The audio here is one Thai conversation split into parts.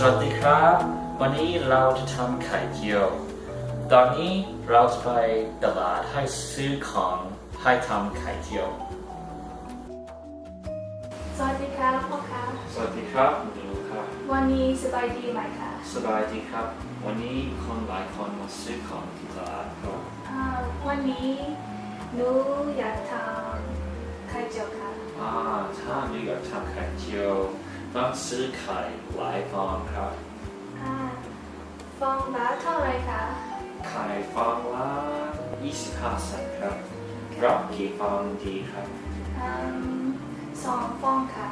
วันนี้เราจะทำไข่เจียว ตอนนี้เราจะไปตลาดให้ซื้อของให้ทำไข่เจียว สวัสดีครับพ่อคะสวัสดีครับดูครับ วันนี้สบายดีไหมคะสบายดีครับ วันนี้คนหลายคนมาซื้อของที่ตลาดครับอ่าวันนี้หนูอยากทำไข่เจียวค่ะอ่าถ้ามีอยากทำไข่เจียว ต้องซื้อไข่หลายฟองครับ อ่าฟองละเท่าไหรคะไข่ฟองละ25เซนต์ครับรับกี่ฟองดีครับอืมสองฟองค่ะ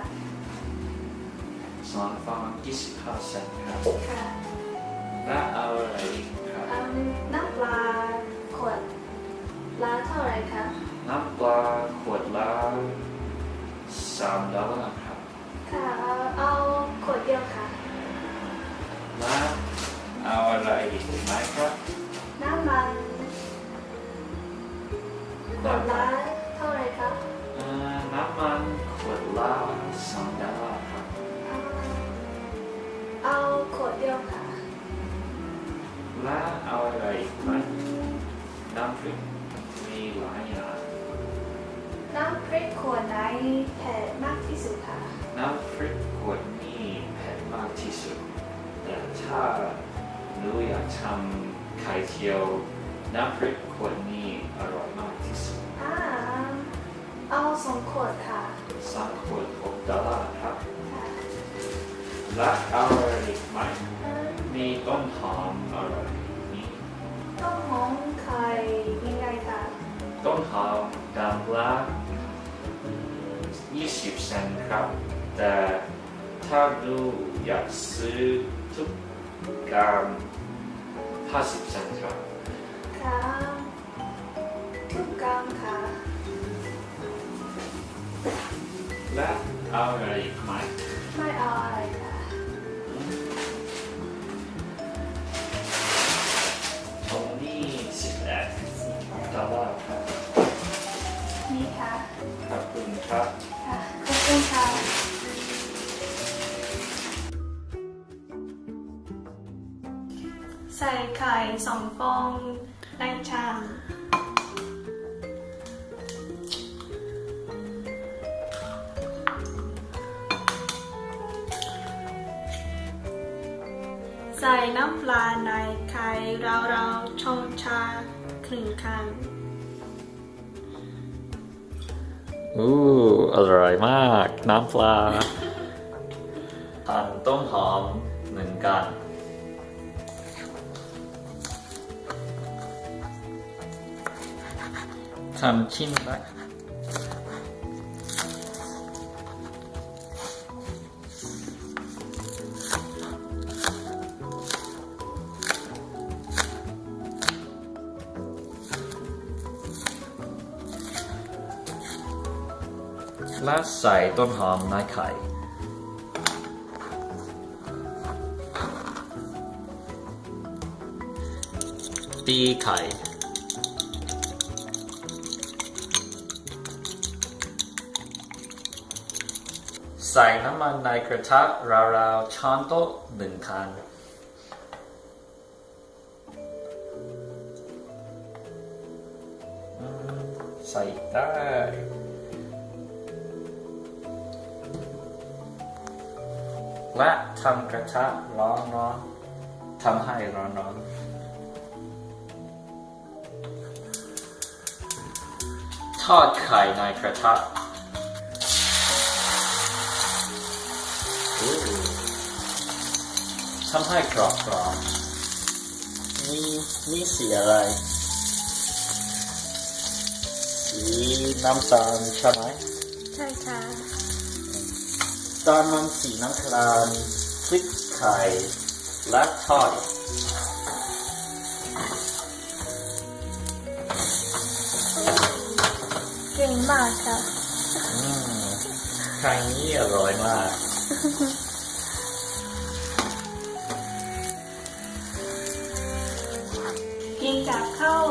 สองฟอง25เซนต์ครับค่ะและเอาอะไรอีก ดละเท่าไหรคะเอ่อน้ำมันขวดละ2ดอลลาร์ครับอ่าเอาขวดเดียวค่ะและเอาอะไรอีกไหมน้ำพริกมีหลายอย่างน้ำพริกขวดไหนเผ็ดมากที่สุดคะน้ำพริกขวดนี้เผ็ดมากที่สุด แต่ถ้าหนูอยากทำไข่เจียวน้ำพริกขวด ขวดค่ะสามขวดหกดอลลาร์ครับค่ะและเอาอะไรอีกไหมเอิ่มมีต้นหอมอร่อยนี่ต้มหอมไข่ยังไงคะต้นหอมดำละ20เซนต์ครับ แต่ถ้าดูอยากซื้อทุกกรัม50เซนต์ครับค่ะทุกกรัม และเอาอะไรอีกไหมไม่เอาอะไรค่ะตรงนี้11ดอลลาร์ครับนี่ค่ะขอบคุณครับค่ะขอบคุณค่ะใส่ไข่สองฟองในชาม ใส่น้ำปลาในไข่เราเราๆชงชาครึ่งคันอู้อร่อยมาก น้ำปลาหั่นต้นหอมเหมือนกันทำชิ้นเล็ก และใส่ต้นหอมในไข่ ตีไข่ใส่น้ำมันในกระทะราวๆช้อนโต๊ะหนึ่งคัน ใส่ได้ และทำกระทะร้อนร้อนทำให้ร้อนร้อนทอดไข่ในกระทะทำให้กรอบกรอบนี่นี่สีอะไร สีน้ำตาลใช่ไหม ใช่ค่ะ ตอนมันสีน้ำตาลพริกไข่และทอดเก่งมากค่ะอืมไข่นี้อร่อยมาก กินกับข้าว